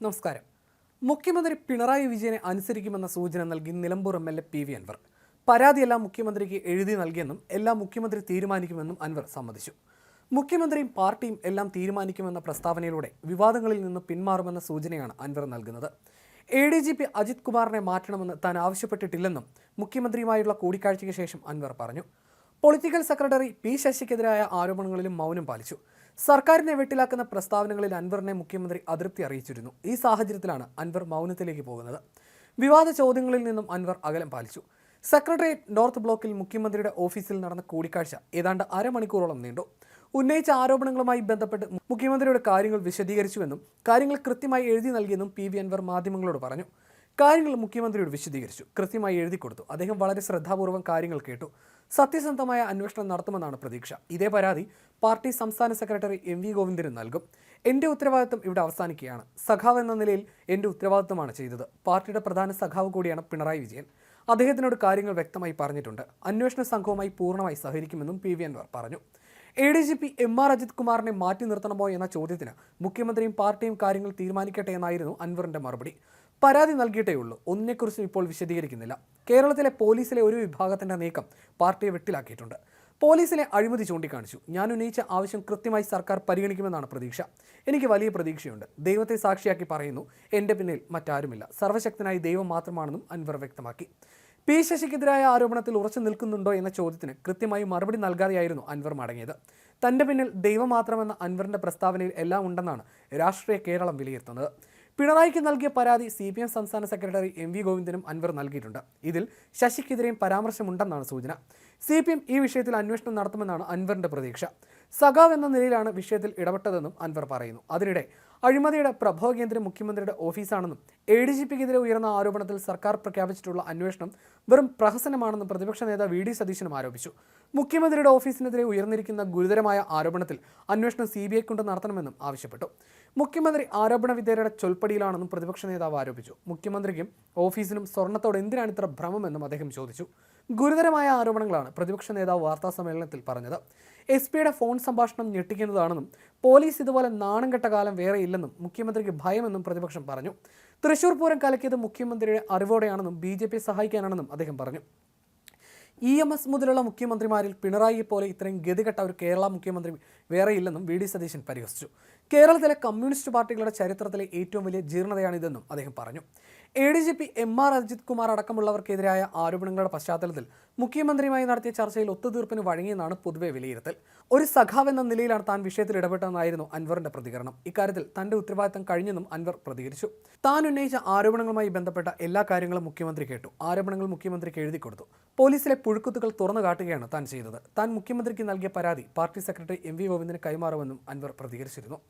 നമസ്കാരം. മുഖ്യമന്ത്രി പിണറായി വിജയനെ അനുസരിക്കുമെന്ന സൂചന നൽകി Nilambur M L A P V Anvar. പരാതിയെല്ലാം മുഖ്യമന്ത്രിക്ക് എഴുതി നൽകിയെന്നും എല്ലാം മുഖ്യമന്ത്രി തീരുമാനിക്കുമെന്നും അൻവർ സമ്മതിച്ചു. മുഖ്യമന്ത്രിയും പാർട്ടിയും എല്ലാം തീരുമാനിക്കുമെന്ന പ്രസ്താവനയിലൂടെ വിവാദങ്ങളിൽ നിന്ന് പിന്മാറുമെന്ന സൂചനയാണ് അൻവർ നൽകുന്നത്. A D G P Ajith കുമാറിനെ മാറ്റണമെന്ന് താൻ ആവശ്യപ്പെട്ടിട്ടില്ലെന്നും മുഖ്യമന്ത്രിയുമായുള്ള കൂടിക്കാഴ്ചയ്ക്ക് ശേഷം അൻവർ പറഞ്ഞു. പൊളിറ്റിക്കൽ സെക്രട്ടറി പി ശശിക്കെതിരായ ആരോപണങ്ങളിലും മൗനം പാലിച്ചു. സർക്കാരിനെ വെട്ടിലാക്കുന്ന പ്രസ്താവനകളിൽ അൻവറിനെ മുഖ്യമന്ത്രി അതൃപ്തി അറിയിച്ചിരുന്നു. ഈ സാഹചര്യത്തിലാണ് അൻവർ മൗനത്തിലേക്ക് പോകുന്നത്. വിവാദ ചോദ്യങ്ങളിൽ നിന്നും അൻവർ അകലം പാലിച്ചു. സെക്രട്ടേറിയറ്റ് നോർത്ത് ബ്ലോക്കിൽ മുഖ്യമന്ത്രിയുടെ ഓഫീസിൽ നടന്ന കൂടിക്കാഴ്ച ഏതാണ്ട് അരമണിക്കൂറോളം നീണ്ടു. ഉന്നയിച്ച ആരോപണങ്ങളുമായി ബന്ധപ്പെട്ട് മുഖ്യമന്ത്രിയുടെ കാര്യങ്ങൾ വിശദീകരിച്ചുവെന്നും കാര്യങ്ങൾ കൃത്യമായി എഴുതി നൽകിയെന്നും പി വി അൻവർ മാധ്യമങ്ങളോട് പറഞ്ഞു. കാര്യങ്ങൾ മുഖ്യമന്ത്രിയോട് വിശദീകരിച്ചു. കൃത്യമായി എഴുതി കൊടുത്തു. അദ്ദേഹം വളരെ ശ്രദ്ധാപൂർവം കാര്യങ്ങൾ കേട്ടു. സത്യസന്ധമായ അന്വേഷണം നടത്തുമെന്നാണ് പ്രതീക്ഷ. ഇതേ പരാതി പാർട്ടി സംസ്ഥാന സെക്രട്ടറി എം വി ഗോവിന്ദന് നൽകും. എന്റെ ഉത്തരവാദിത്വം ഇവിടെ അവസാനിക്കുകയാണ്. സഖാവ് എന്ന നിലയിൽ എന്റെ ഉത്തരവാദിത്വമാണ് ചെയ്തത്. പാർട്ടിയുടെ പ്രധാന സഖാവ് കൂടിയാണ് പിണറായി വിജയൻ. അദ്ദേഹത്തിനോട് കാര്യങ്ങൾ വ്യക്തമായി പറഞ്ഞിട്ടുണ്ട്. അന്വേഷണ സംഘവുമായി പൂർണമായി സഹകരിക്കുമെന്നും പി വി അൻവർ പറഞ്ഞു. A D G P M R Ajith കുമാറിനെ മാറ്റി നിർത്തണമോ എന്ന ചോദ്യത്തിന് മുഖ്യമന്ത്രിയും പാർട്ടിയും കാര്യങ്ങൾ തീരുമാനിക്കട്ടെ എന്നായിരുന്നു അൻവറിന്റെ മറുപടി. പരാതി നൽകിയിട്ടേ ഉള്ളൂ ഒന്നിനെക്കുറിച്ചും ഇപ്പോൾ വിശദീകരിക്കുന്നില്ല. കേരളത്തിലെ പോലീസിലെ ഒരു വിഭാഗത്തിന്റെ നീക്കം പാർട്ടിയെ വെട്ടിലാക്കിയിട്ടുണ്ട്. പോലീസിലെ അഴിമതി ചൂണ്ടിക്കാണിച്ചു. ഞാൻ ഉന്നയിച്ച ആവശ്യം കൃത്യമായി സർക്കാർ പരിഗണിക്കുമെന്നാണ് പ്രതീക്ഷ. എനിക്ക് വലിയ പ്രതീക്ഷയുണ്ട്. ദൈവത്തെ സാക്ഷിയാക്കി പറയുന്നു. എന്റെ പിന്നിൽ മറ്റാരുമില്ല. സർവശക്തനായി ദൈവം മാത്രമാണെന്നും അൻവർ വ്യക്തമാക്കി. പി ശശിക്കെതിരായ ആരോപണത്തിൽ ഉറച്ചു നിൽക്കുന്നുണ്ടോ എന്ന ചോദ്യത്തിന് കൃത്യമായി മറുപടി നൽകാതെയായിരുന്നു അൻവർ മടങ്ങിയത്. തന്റെ പിന്നിൽ ദൈവം മാത്രമെന്ന അൻവറിന്റെ പ്രസ്താവനയിൽ എല്ലാം ഉണ്ടെന്നാണ് രാഷ്ട്രീയ കേരളം വിലയിരുത്തുന്നത്. പിണറായിക്ക് നൽകിയ പരാതി സി പി എം സംസ്ഥാന സെക്രട്ടറി എം വി ഗോവിന്ദനും അൻവർ നൽകിയിട്ടുണ്ട്. ഇതിൽ ശശിക്കെതിരെയും പരാമർശമുണ്ടെന്നാണ് സൂചന. സി പി എം ഈ വിഷയത്തിൽ അന്വേഷണം നടത്തുമെന്നാണ് അൻവറിന്റെ പ്രതീക്ഷ. സഖാവ് എന്ന നിലയിലാണ് വിഷയത്തിൽ ഇടപെട്ടതെന്നും അൻവർ പറയുന്നു. അതിനിടെ അഴിമതിയുടെ പ്രഭവ കേന്ദ്രം മുഖ്യമന്ത്രിയുടെ ഓഫീസാണെന്നും എ ഡി ജി പിക്കെതിരെ ഉയർന്ന ആരോപണത്തിൽ സർക്കാർ പ്രഖ്യാപിച്ചിട്ടുള്ള അന്വേഷണം വെറും പ്രഹസനമാണെന്നും പ്രതിപക്ഷ നേതാവ് വി ഡി സതീശനും ആരോപിച്ചു. മുഖ്യമന്ത്രിയുടെ ഓഫീസിനെതിരെ ഉയർന്നിരിക്കുന്ന ഗുരുതരമായ ആരോപണത്തിൽ അന്വേഷണം സി ബി ഐ കൊണ്ട് നടത്തണമെന്നും ആവശ്യപ്പെട്ടു. മുഖ്യമന്ത്രി ആരോപണ വിധേയരുടെ ചൊൽപ്പടിയിലാണെന്നും പ്രതിപക്ഷ നേതാവ് ആരോപിച്ചു. മുഖ്യമന്ത്രിക്കും ഓഫീസിനും സ്വർണത്തോട് എന്തിനാണ് ഇത്ര ഭ്രമമെന്നും അദ്ദേഹം ചോദിച്ചു. ഗുരുതരമായ ആരോപണങ്ങളാണ് പ്രതിപക്ഷ നേതാവ് വാർത്താ സമ്മേളനത്തിൽ പറഞ്ഞത് എസ് പിയുടെ ഫോൺ സംഭാഷണം ഞെട്ടിക്കുന്നതാണെന്നും പോലീസ് ഇതുപോലെ നാണം കെട്ട കാലം വേറെ ഇല്ലെന്നും മുഖ്യമന്ത്രിക്ക് ഭയമെന്നും പ്രതിപക്ഷം പറഞ്ഞു. തൃശൂർ പൂരം കലക്കിയത് മുഖ്യമന്ത്രിയുടെ അറിവോടെയാണെന്നും ബി ജെ സഹായിക്കാനാണെന്നും അദ്ദേഹം പറഞ്ഞു. ഇ എം എസ് മുതലുള്ള മുഖ്യമന്ത്രിമാരിൽ പിണറായി പോലെ ഇത്രയും ഗതികെട്ട ഒരു കേരള മുഖ്യമന്ത്രി വേറെയില്ലെന്നും വി ഡി സതീശൻ പരിഹസിച്ചു. കേരളത്തിലെ കമ്മ്യൂണിസ്റ്റ് പാർട്ടികളുടെ ചരിത്രത്തിലെ ഏറ്റവും വലിയ ജീർണതയാണിതെന്നും അദ്ദേഹം പറഞ്ഞു. A D G P M R Ajith Kumar അടക്കമുള്ളവർക്കെതിരായ ആരോപണങ്ങളുടെ പശ്ചാത്തലത്തിൽ മുഖ്യമന്ത്രിയുമായി നടത്തിയ ചർച്ചയിൽ ഒത്തുതീർപ്പിന് വഴങ്ങിയെന്നാണ് പൊതുവെ വിലയിരുത്തൽ. ഒരു സഖാവ് എന്ന നിലയിലാണ് താൻ വിഷയത്തിൽ ഇടപെട്ടതെന്നായിരുന്നു അൻവറിന്റെ പ്രതികരണം. ഇക്കാര്യത്തിൽ തന്റെ ഉത്തരവാദിത്തം കഴിഞ്ഞെന്നും അൻവർ പ്രതികരിച്ചു. താൻ ഉന്നയിച്ച ആരോപണങ്ങളുമായി ബന്ധപ്പെട്ട എല്ലാ കാര്യങ്ങളും മുഖ്യമന്ത്രി കേട്ടു. ആരോപണങ്ങൾ മുഖ്യമന്ത്രിക്ക് എഴുതി കൊടുത്തു. പോലീസിലെ പുഴുക്കുത്തുകൾ തുറന്നു കാട്ടുകയാണ് താൻ ചെയ്തത്. താൻ മുഖ്യമന്ത്രിക്ക് നൽകിയ പരാതി പാർട്ടി സെക്രട്ടറി എം വി ഗോവിന്ദന് കൈമാറുമെന്നും അൻവർ പ്രതികരിച്ചിരുന്നു.